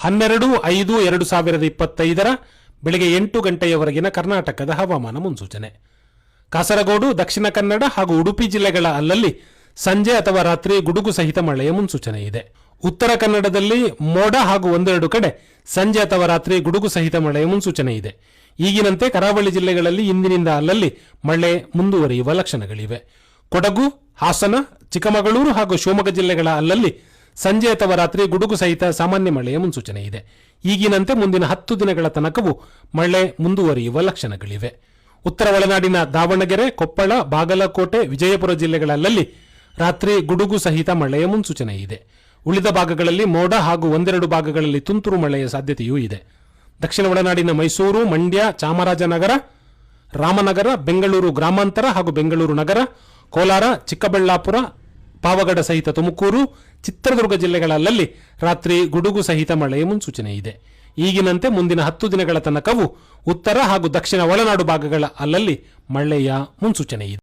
ಹನ್ನೆರಡು, ಐದು, ಎರಡು ಸಾವಿರದ ಇಪ್ಪತ್ತೈದರ ಬೆಳಗ್ಗೆ ಎಂಟು ಗಂಟೆಯವರೆಗಿನ ಕರ್ನಾಟಕದ ಹವಾಮಾನ ಮುನ್ಸೂಚನೆ. ಕಾಸರಗೋಡು, ದಕ್ಷಿಣ ಕನ್ನಡ ಹಾಗೂ ಉಡುಪಿ ಜಿಲ್ಲೆಗಳ ಅಲ್ಲಲ್ಲಿ ಸಂಜೆ ಅಥವಾ ರಾತ್ರಿ ಗುಡುಗು ಸಹಿತ ಮಳೆಯ ಮುನ್ಸೂಚನೆ ಇದೆ. ಉತ್ತರ ಕನ್ನಡದಲ್ಲಿ ಮೋಡ ಹಾಗೂ ಒಂದೆರಡು ಕಡೆ ಸಂಜೆ ಅಥವಾ ರಾತ್ರಿ ಗುಡುಗು ಸಹಿತ ಮಳೆಯ ಮುನ್ಸೂಚನೆ ಇದೆ. ಈಗಿನಂತೆ ಕರಾವಳಿ ಜಿಲ್ಲೆಗಳಲ್ಲಿ ಇಂದಿನಿಂದ ಅಲ್ಲಲ್ಲಿ ಮಳೆ ಮುಂದುವರಿಯುವ ಲಕ್ಷಣಗಳಿವೆ. ಕೊಡಗು, ಹಾಸನ, ಚಿಕ್ಕಮಗಳೂರು ಹಾಗೂ ಶಿವಮೊಗ್ಗ ಜಿಲ್ಲೆಗಳ ಅಲ್ಲಲ್ಲಿ ಸಂಜೆ ಅಥವಾ ರಾತ್ರಿ ಗುಡುಗು ಸಹಿತ ಸಾಮಾನ್ಯ ಮಳೆಯ ಮುನ್ಸೂಚನೆ ಇದೆ. ಈಗಿನಂತೆ ಮುಂದಿನ ಹತ್ತು ದಿನಗಳ ತನಕವೂ ಮಳೆ ಮುಂದುವರಿಯುವ ಲಕ್ಷಣಗಳಿವೆ. ಉತ್ತರ ಒಳನಾಡಿನ ದಾವಣಗೆರೆ, ಕೊಪ್ಪಳ, ಬಾಗಲಕೋಟೆ, ವಿಜಯಪುರ ಜಿಲ್ಲೆಗಳಲ್ಲಲ್ಲಿ ರಾತ್ರಿ ಗುಡುಗು ಸಹಿತ ಮಳೆಯ ಮುನ್ಸೂಚನೆ ಇದೆ. ಉಳಿದ ಭಾಗಗಳಲ್ಲಿ ಮೋಡ ಹಾಗೂ ಒಂದೆರಡು ಭಾಗಗಳಲ್ಲಿ ತುಂತುರು ಮಳೆಯ ಸಾಧ್ಯತೆಯೂ ಇದೆ. ದಕ್ಷಿಣ ಒಳನಾಡಿನ ಮೈಸೂರು, ಮಂಡ್ಯ, ಚಾಮರಾಜನಗರ, ರಾಮನಗರ, ಬೆಂಗಳೂರು ಗ್ರಾಮಾಂತರ ಹಾಗೂ ಬೆಂಗಳೂರು ನಗರ, ಕೋಲಾರ, ಚಿಕ್ಕಬಳ್ಳಾಪುರ ಪಾವಗಡ ಸಹಿತ ತುಮಕೂರು, ಚಿತ್ರದುರ್ಗ ಜಿಲ್ಲೆಗಳಲ್ಲಲ್ಲಿ ರಾತ್ರಿ ಗುಡುಗು ಸಹಿತ ಮಳೆಯ ಮುನ್ಸೂಚನೆ ಇದೆ. ಈಗಿನಂತೆ ಮುಂದಿನ ಹತ್ತು ದಿನಗಳ ತನಕವೂ ಉತ್ತರ ಹಾಗೂ ದಕ್ಷಿಣ ಒಳನಾಡು ಭಾಗಗಳ ಅಲ್ಲಲ್ಲಿ ಮಳೆಯ ಮುನ್ಸೂಚನೆ ಇದೆ.